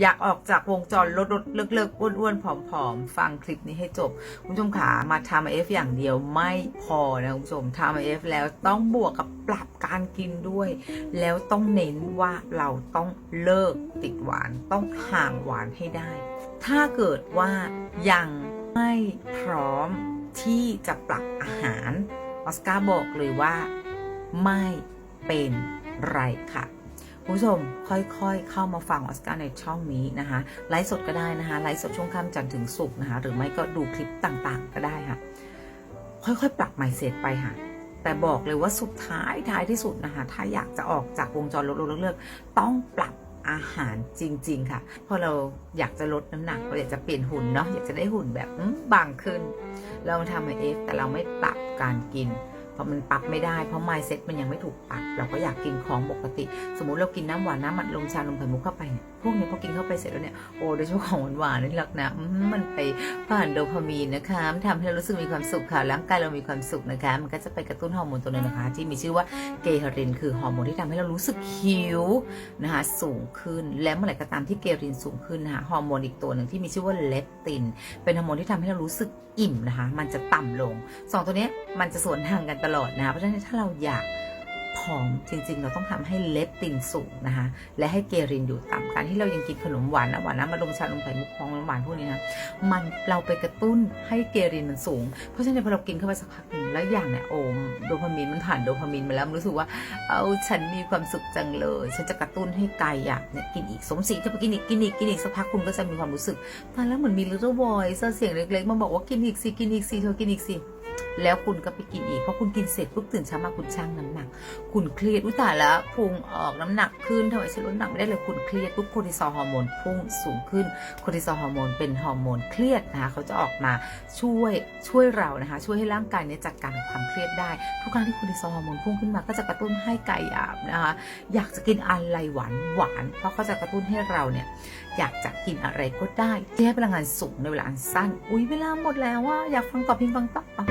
อยากออกจากวงจรลดลดเลิกเลิกอ้วนอ้วนผอมผอมฟังคลิปนี้ให้จบ คุณผู้ชมขามาทำเอฟอย่างเดียวไม่พอนะคุณผู้ชมทำเอฟแล้วต้องบวกกับปรับการกินด้วย แล้วต้องเน้นว่าเราต้องเลิกติดหวานต้องห่างหวานให้ได้ ถ้าเกิดว่ายังไม่พร้อมที่จะปรับอาหารออสการ์บอกเลยว่าไม่เป็นไรค่ะ ผู้ชมค่อยๆ เข้ามาฟังออสการ์ในช่องนี้นะคะไลฟ์สดก็ได้นะคะไลฟ์สดช่วงค่ำจันทร์ถึงศุกร์นะคะหรือไม่ก็ดูคลิปต่างๆ ก็ได้ค่ะ ค่อยๆ ปรับไมเซ็ตไปค่ะ แต่บอกเลยว่าสุดท้ายท้ายที่สุดนะคะถ้าอยากจะออกจากวงจรลดลดเลิกต้องปรับอาหารจริง ๆ ค่ะ พอเราอยากจะลดน้ำหนักเราอยากจะเปลี่ยนหุ่นเนาะอยากจะได้หุ่นแบบบางขึ้น เราทำไอเอฟแต่เราไม่ปรับการกิน พอมันปรับไม่ได้เพราะ mindset มันยังไม่ถูกปรับ เราก็อยากกินของปกติ สมมุติเรากินน้ำหวานน้ำมัดลมชานมไข่มุกเข้าไปเนี่ยพวกนี้พอกินเข้าไปเสร็จแล้วเนี่ยโอ้โดยเฉพาะของหวานๆนี่หลักนะมันไปผ่านโดพามีนนะคะมันทำให้เรารู้สึกมีความสุขค่ะร่างกายเรามีความสุขนะคะ มันก็จะไปกระตุ้นฮอร์โมนตัวหนึงนะคะ ที่มีชื่อว่าเกเริน คือฮอร์โมนที่ทำให้เรารู้สึกหิวนะคะสูงขึ้นและเมื่อไหร่ก็ตามที่เกเรินสูงขึ้นนะคะฮอร์โมนอีกตัวหนึ่งที่มีชื่อว่าเลปติน เป็นฮอร์โมนที่ทำให้เรารู้สึกอิ่มนะคะ มันจะต่ำลงสองตัวนี้มันจะสวนทางกันตลอดนะคะเพราะฉะนั้นถ้าเราอยากผอมจริงๆ เราต้องทำให้เลปตินสูงนะคะ และให้เกรินอยู่ต่ำการที่เรายังกินขนมหวานนะหวานน้ำมาลมชานมไข่มุกของหวานพวกนี้นะมันเราไปกระตุ้นให้เกรินมันสูง เพราะฉะนั้นพอเรากินเข้าไปสักพักหนึ่งแล้วอย่างเนี่ยโอมโดพามีนมันผ่านโดพามีนมาแล้วรู้สึกว่าเอาฉันมีความสุขจังเลย ฉันจะกระตุ้นให้กายอยากเนี่ยกินอีกสมศรีจะไปกินอีกกินอีกกินอีกสักพักคุณก็จะมีความรู้สึกตอนแล้วเหมือนมี little voice เสียงเล็กๆมาบอกว่ากินอีกสิกินอีกสิเธอกินอีกสิ แล้วคุณก็ไปกินอีกเพราะคุณกินเสร็จปุ๊บตื่นเช้ามาคุณชั่งน้ำหนัก คุณเครียดอุยตายแล้วพุงออกน้ำหนักขึ้นทำไมฉันลดน้ำหนักไม่ได้เลยคุณเครียดปุ๊บโคอร์ติซอลฮอร์โมนพุ่งสูงขึ้นโคอร์ติซอลฮอร์โมนเป็นฮอร์โมนเครียดนะคะเขาจะออกมาช่วยช่วยเรานะคะ ช่วยให้ร่างกายเนี้จัดการกับความเครียดได้ ทุกครั้งที่โคอร์ติซอลฮอร์โมนพุ่งขึ้นมาก็จะกระตุ้นให้กายหยาบนะคะอยากจะกินอะไรหวานหวานเพราะเขาจะกระตุ้นให้เราเนี่ยอยากจะกินอะไรก็ได้ที่ให้พลังงานสูงในเวลาอันสั้น อุ้ยเวลาหมดแล้วว่าอยากฟังต่อพิมพ์ฟังต่อ